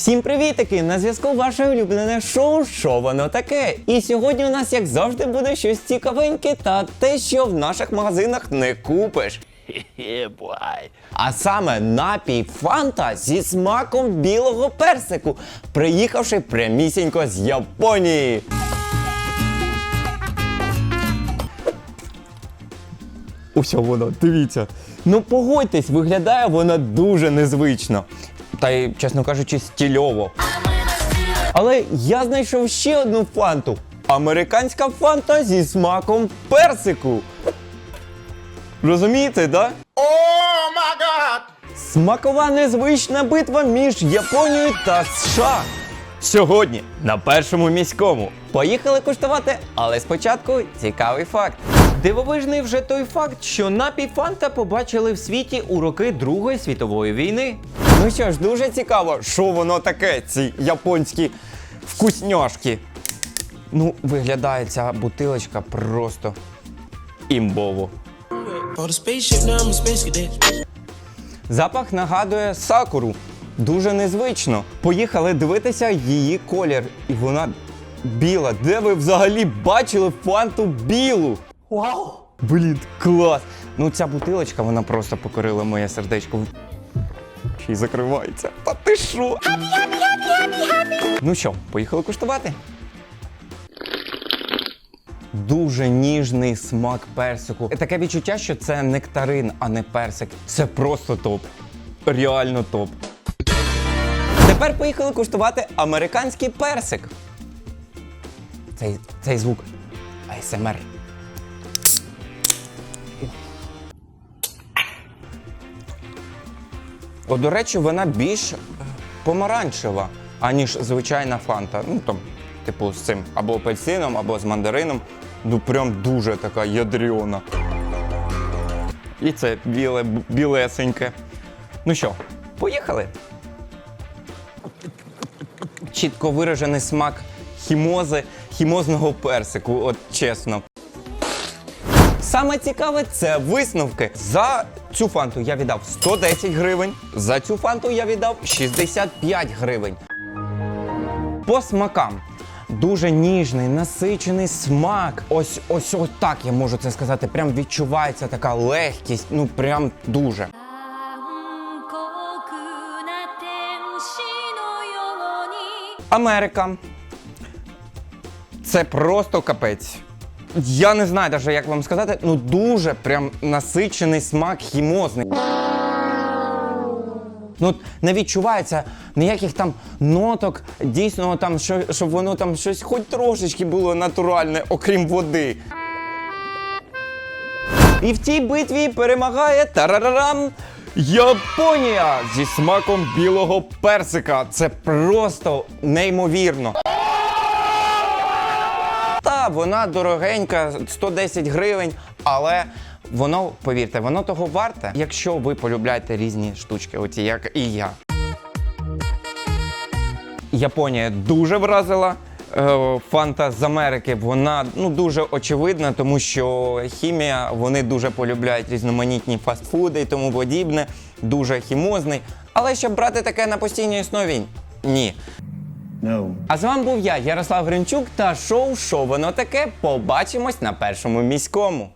Всім привітики! На зв'язку ваше улюблене шоу «Що воно таке? І сьогодні у нас, як завжди, буде щось цікавеньке та те, що в наших магазинах не купиш. А саме напій Фанта зі смаком білого персику, приїхавши прямісінько з Японії. Ось воно, дивіться. Ну погодьтесь, виглядає вона дуже незвично. Та й, чесно кажучи, стільово. Але я знайшов ще одну фанту. Американська фанта зі смаком персику. Розумієте, да? О Смакова незвична битва між Японією та США. Сьогодні на першому міському. Поїхали куштувати, але спочатку цікавий факт. Дивовижний вже той факт, що напій Фанта побачили в світі у роки Другої світової війни. Ну що ж, дуже цікаво, що воно таке, ці японські вкусняшки. Ну, виглядає ця бутилочка просто імбово. Запах нагадує сакуру. Дуже незвично. Поїхали дивитися її колір. І вона біла. Де ви взагалі бачили фанту білу? Вау! Блін, клас! Ну ця бутилочка, вона просто покорила моє сердечко. Ще й закривається. Та ти що? Ну що, поїхали куштувати? Дуже ніжний смак персику. Таке відчуття, що це нектарин, а не персик. Це просто топ. Реально топ. Тепер поїхали куштувати американський персик. Цей, цей звук. АСМР. О, до речі, вона більш помаранчева, аніж звичайна фанта. Ну там, типу, з цим або апельсином, або з мандарином. Ну прям дуже така ядрена. І це біле, білесеньке. Ну що, поїхали? Чітко виражений смак хімози, хімозного персику, от чесно. Саме цікаве це висновки. За цю фанту я віддав 110 гривень, за цю фанту я віддав 65 гривень. По смакам. Дуже ніжний, насичений смак. Ось ось так я можу це сказати. Прям відчувається така легкість. Ну прям дуже. Америка. Це просто капець. Я не знаю навіть, як вам сказати, ну дуже прям насичений смак хімозний. Ну, не відчувається ніяких там ноток, дійсно там, що, щоб воно там щось хоч трошечки було натуральне, окрім води. І в цій битві перемагає тарарарам Японія зі смаком білого персика. Це просто неймовірно. Вона дорогенька, 110 гривень, але воно, повірте, воно того варте, якщо ви полюбляєте різні штучки, оці як і я. Японія дуже вразила. Е, Фанта з Америки вона ну дуже очевидна, тому що хімія вони дуже полюбляють різноманітні фастфуди і тому подібне, дуже хімозний. Але щоб брати таке на постійній основі, ні. А з вами був я, Ярослав Гринчук та шоу «Що воно таке? Побачимось на першому міському.